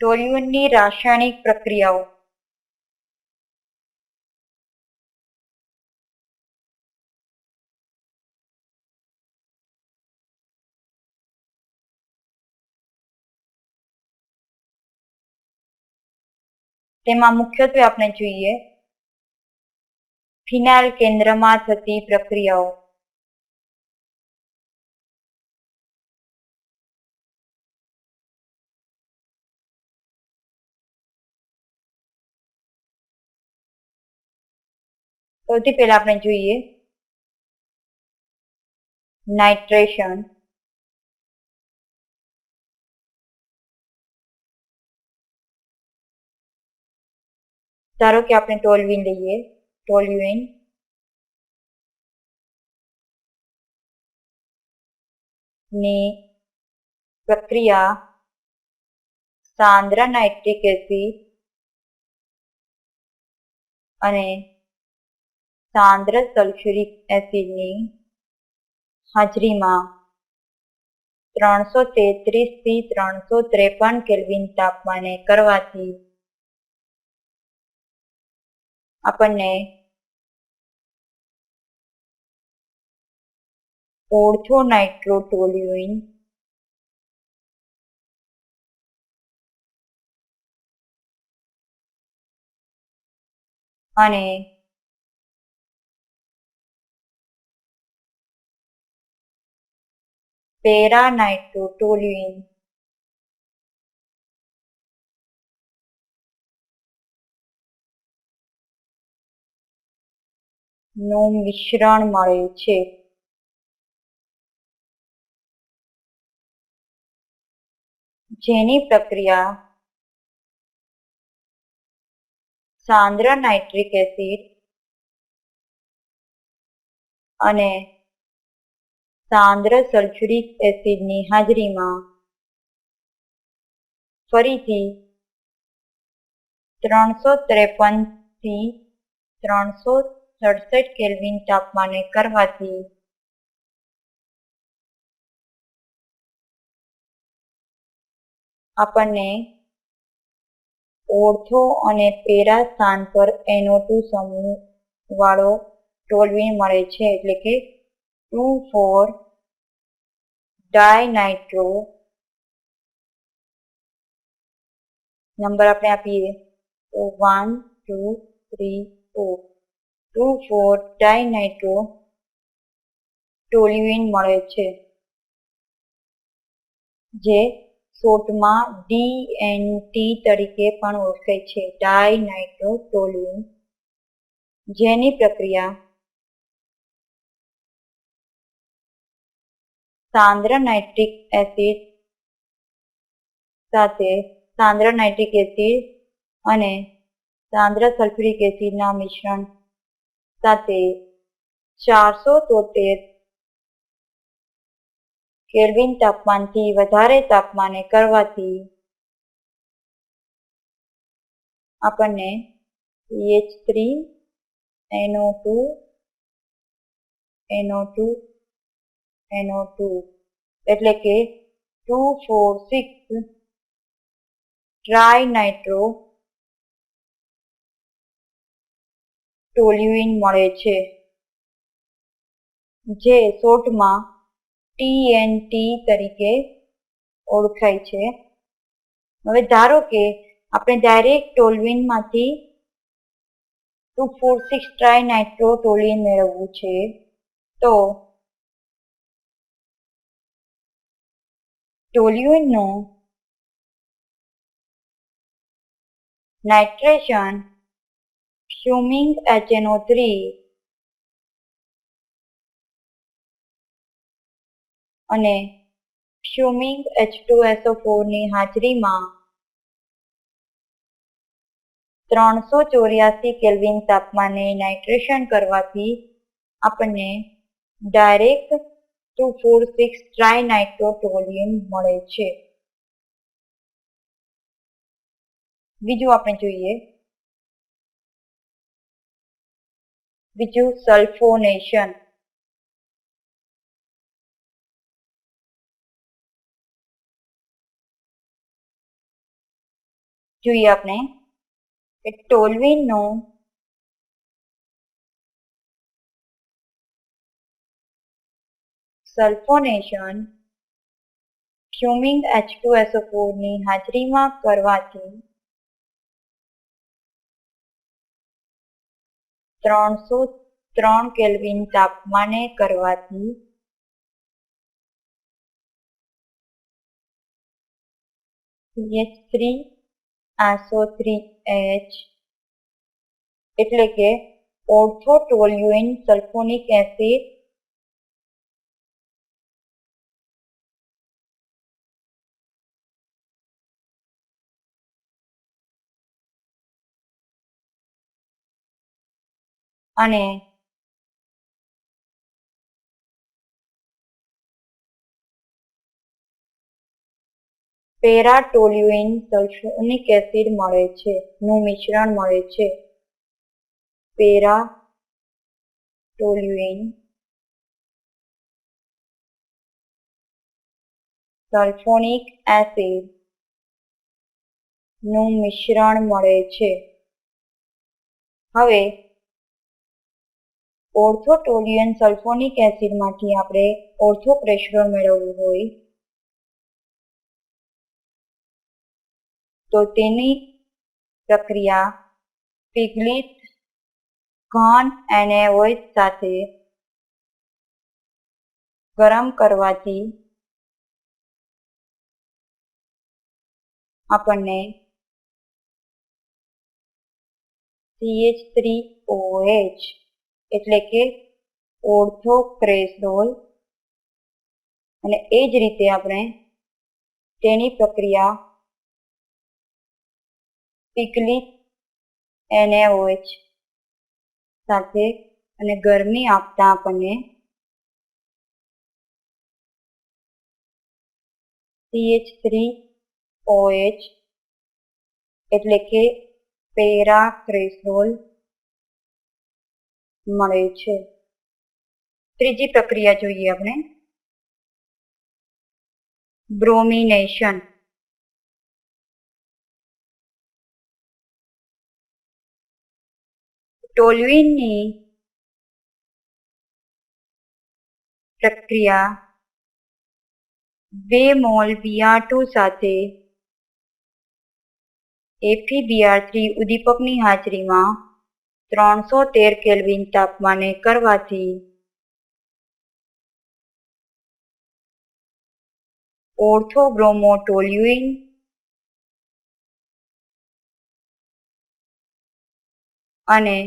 ટોલ્યુઇનની રાસાયણિક પ્રક્રિયાઓ. તેમાં મુખ્યત્વે આપણે જોઈએ ફિનાઇલ કેન્દ્રમાં થતી પ્રક્રિયાઓ. સૌથી પહેલા આપણે જોઈએ. નાઇટ્રેશન ધારો કે આપણે ટોલવીન લઈએ. ટોલ્યુઇનની પ્રક્રિયા સાંદ્રા નાઇટ્રિક એસિડ અને સાંદ્ર સલ્ફ્યુરિક એસિડની હાજરીમાં ત્રણસો તેત્રીસથી ત્રણસો ત્રેપન કેલ્વિન તાપમાને કરવાથી આપણને ઓર્થો નાઇટ્રોટોલ્યુઇન અને પેરા નાઇટ્રોટોલ્યુઇનનું મિશ્રણ મળે છે. જેની પ્રક્રિયા સાંદ્ર નાઇટ્રિક એસિડ અને સાંદ્ર સલ્ફ્યુરિક એસિડની હાજરીમાં ફરીથી ત્રણસો ત્રેપનથી ત્રણસો સડસઠ કેલ્વિન તાપમાને કરવાથી આપણને ઓર્થો અને પેરા સ્થાન પર NO2 સમૂહ વાળો ટોલવીન મળે છે, એટલે કે ટુ ફોર ડાયનાઇટ્રો નંબર આપણે આપીએ તો one two three four two four dinitro toluene મળે છે. જે શોર્ટમાં ડીએનટી તરીકે પણ ઓળખાય છે. ડાયનાઇટ્રોટોલ્યુઇન જેની પ્રક્રિયા સાંદ્ર નાઇટ્રિક એસિડ સાથે સાંદ્ર નાઇટ્રિક એસિડ અને સાંદ્ર સલ્ફ્યુરિક એસિડના મિશ્રણ સાથે ચારસો તોતેર કેલ્વિન તાપમાનથી વધારે તાપમાને કરવાથી આપણને CH3 NO2 NO2 એનો ટુ એટલે કે two four six tri nitro toluene મળે છે, જે શોર્ટમાં ટીએનટી તરીકે ઓળખાય છે. હવે ધારો કે આપણે direct ટોલ્યુઇનમાંથી two four six tri nitro toluene મેળવવું છે, તો ટોલ્યુઇનનું નાઇટ્રેશન ફ્યુમિંગ HNO થ્રી અને ફ્યુમિંગ એચ ટુ એસો ફોરની હાજરીમાં ત્રણસો ચોર્યાસી કેલ્વિન તાપમાને નાઇટ્રેશન કરવાથી આપણને direct two four six trinitrotoluene મળે છે. બીજું આપણે જોઈએ. બીજું સલ્ફોનેશન જોઈએ આપણે કે ટોલવીનનું સલ્ફોનેશન ફ્યુમિંગ H2SO4 ની હાજરીમાં કરવાથી ત્રણસો ત્રણ કેલ્વિન તાપમાને કરવાથી CH થ્રી આસો થ્રી એચ એટલે કે ઓર્થોટોલ્યુઇન સલ્ફોનિક એસિડ અને પેરાટોલ્યુઇન સલ્ફોનિક એસિડ મળે છે, નું મિશ્રણ મળે છે. પેરાટોલ્યુઇન સલ્ફોનિક એસિડનું મિશ્રણ મળે છે. હવે ઓર્થોટોલિયન સલ્ફોનિક એસિડમાંથી આપણે ઓર્થોપ્રેશરોલ મેળવવું હોય. તો તેની પ્રક્રિયા પીગલિત ઘન એનએઓએચ સાથે ગરમ કરવાથી આપણને CH થ્રી OH એટલે કે ઓર્થોક્રેસોલ અને એ જ રીતે આપણે તેની પ્રક્રિયા પીકલી એનએઓએચ સાથે અને ગરમી આપતા આપણને સીએચ થ્રી ઓએચ એટલે કે પેરા પેરાક્રેસોલ મળે છે. ત્રીજી પ્રક્રિયા જોઈએ આપણે. બ્રોમિનેશન ટોલવીનની પ્રક્રિયા બે મોલ બીઆર ટુ સાથે એફીબીઆર થ્રી ઉદ્દીપકની હાજરીમાં ત્રણસો તેર કેલ્વિન તાપમાને કરવાથી ઓર્થોબ્રોમોટોલ્યુઇન અને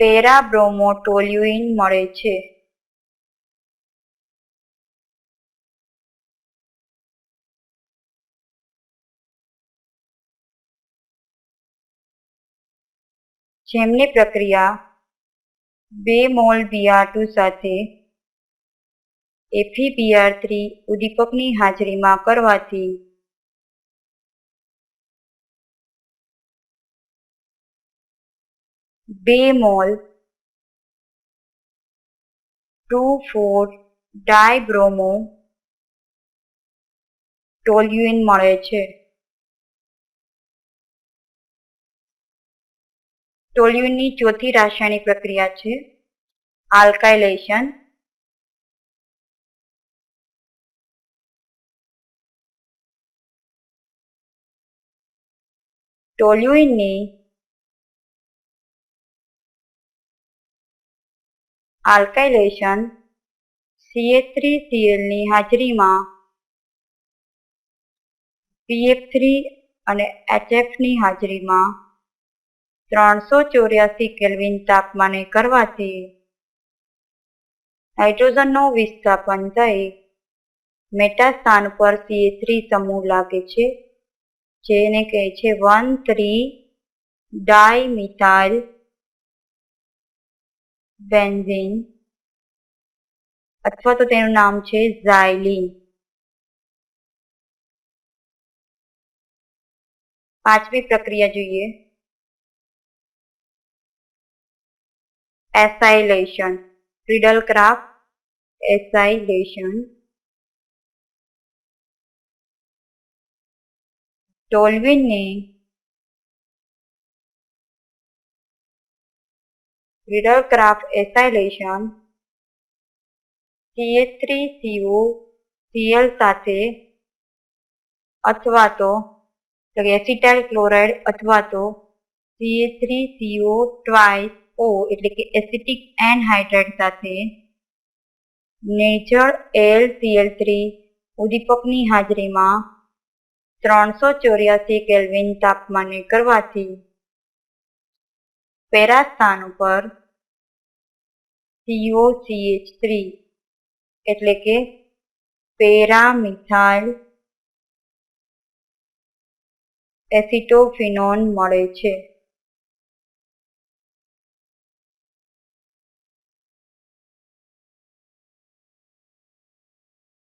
પેરાબ્રોમોટોલ્યુઇન મળે છે. જેમની પ્રક્રિયા બે મોલ બીઆર ટુ સાથે એફીબીઆર થ્રી ઉદ્દીપકની હાજરીમાં કરવાથી બે mole two four dibromo toluene મળે છે. ટોલ્યુઇનની ચોથી રાસાયણિક પ્રક્રિયા છે. આલ્કાઇલેશન. ટોલ્યુઇનની આલ્કાઇલેશન CH3Cl ની હાજરીમાં PF3 અને એચએફની હાજરીમાં ત્રણસો ચોર્યાસી કેલ્વિન તાપમાને કરવાથી હાઇડ્રોજનનું વિસ્થાપન થઈ મેટા સ્થાન પર CH3 સમૂહ લાગે છે, જેને કહે છે વન થ્રી ડાયમિથાઇલ બેન્ઝિન અથવા તો તેનું નામ છે ઝાયલિન પાંચમી પ્રક્રિયા જોઈએ. Acylation Friedel Crafts acylation toluene ने Friedel Crafts acylation C H three CO C L साथ अथवा तो एसिटाइल क्लोराइड अथवा तो C H three CO twice O એટલે કે એસિટિક એનહાઇડ્રેટ સાથે નેચર એલ સીએલ થ્રી ઉદ્દીપકની હાજરીમાં ત્રણસો ચોર્યાસી કેલ્વિન તાપમાને કરવાથી પેરા સ્થાન ઉપર COCH3 એટલે કે પેરામિથાઇલ એસિટોફિનોન મળે છે.